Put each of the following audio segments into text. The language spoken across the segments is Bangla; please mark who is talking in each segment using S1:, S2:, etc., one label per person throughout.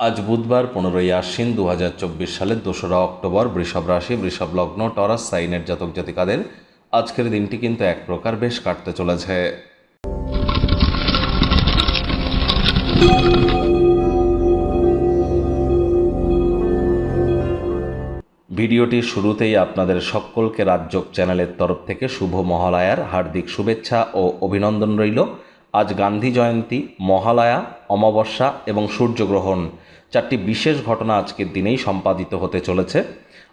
S1: আজ বুধবার, পনেরোই আশ্বিন দু হাজার চব্বিশ সালের দোসরা অক্টোবর, বৃষভ রাশি, বৃষভ লগ্ন, টরাস, সাইনের জাতক জাতিকাদের আজকের দিনটি কিন্তু এক প্রকার বেশ কাটতে চলেছে। ভিডিওটির শুরুতেই আপনাদের সকলকে রাজ্যক চ্যানেলের তরফ থেকে শুভ মহালয়ার হার্দিক শুভেচ্ছা ও অভিনন্দন রইল। আজ গান্ধী জয়ন্তী, মহালয়া, অমাবস্যা এবং সূর্যগ্রহণ। চারটি বিশেষ ঘটনা আজকের দিনেই সম্পাদিত হতে চলেছে।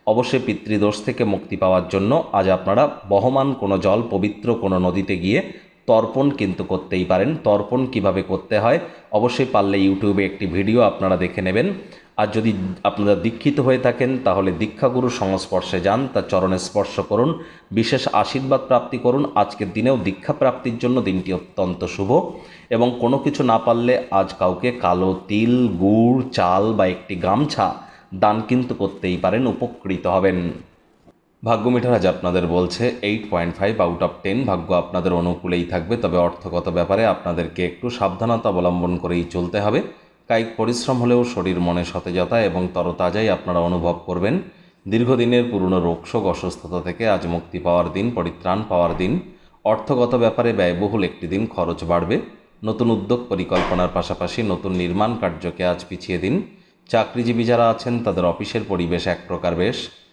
S1: অবশ্যই পিতৃদোষ থেকে মুক্তি পাওয়ার জন্য আজ আপনারা বহমান কোনো জল, পবিত্র কোনো নদীতে গিয়ে তর্পণ কিন্তু করতেই পারেন। তর্পণ কীভাবে করতে হয়, অবশ্যই পারলে ইউটিউবে একটি ভিডিও আপনারা দেখে নেবেন। আর যদি আপনারা দীক্ষিত হয়ে থাকেন, তাহলে দীক্ষাগুরু সংস্পর্শে যান, তার চরণে স্পর্শ করুন, বিশেষ আশীর্বাদ প্রাপ্তি করুন। আজকের দিনেও দীক্ষা প্রাপ্তির জন্য দিনটি অত্যন্ত শুভ। এবং কোনো কিছু না পারলে আজ কাউকে কালো তিল, গুড়, চাল বা একটি গামছা দান কিন্তু করতেই পারেন, উপকৃত হবেন। ভাগ্য মিটার আজ আপনাদের বলছে eight point five out of ten ভাগ্য আপনাদের অনুকূলেই থাকবে, তবে অর্থগত ব্যাপারে আপনাদেরকে একটু সাবধানতা অবলম্বন করেই চলতে হবে। কায়িক পরিশ্রম হলেও শরীর মনে সতেজতা এবং তরতাজাই আপনারা অনুভব করবেন। দীর্ঘদিনের পুরনো রোগশোক অসুস্থতা থেকে আজ মুক্তি পাওয়ার দিন, পরিত্রাণ পাওয়ার দিন। অর্থগত ব্যাপারে ব্যয়বহুল একটি দিন খরচ বাড়বে। নতুন উদ্যোগ পরিকল্পনার পাশাপাশি নতুন নির্মাণ কার্যকে আজ পিছিয়ে দিন। চাকরিজীবী যারা আছেন, তাদের অফিসের পরিবেশ এক প্রকার বেশ।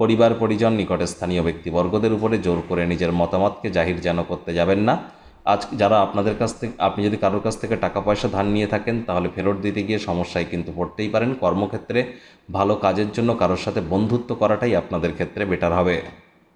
S1: পরিবার, পরিজন, নিকটে স্থানীয় ব্যক্তিবর্গদের উপরে জোর করে নিজের মতামতকে জাহির যেন করতে যাবেন না। আজ যারা আপনাদের কাছ থেকে, আপনি যদি কারোর কাছ থেকে টাকা পয়সা ধার নিয়ে থাকেন, তাহলে ফেরত দিতে গিয়ে সমস্যায় কিন্তু পড়তেই পারেন। কর্মক্ষেত্রে ভালো কাজের জন্য কারোর সাথে বন্ধুত্ব করাটাই আপনাদের ক্ষেত্রে বেটার হবে।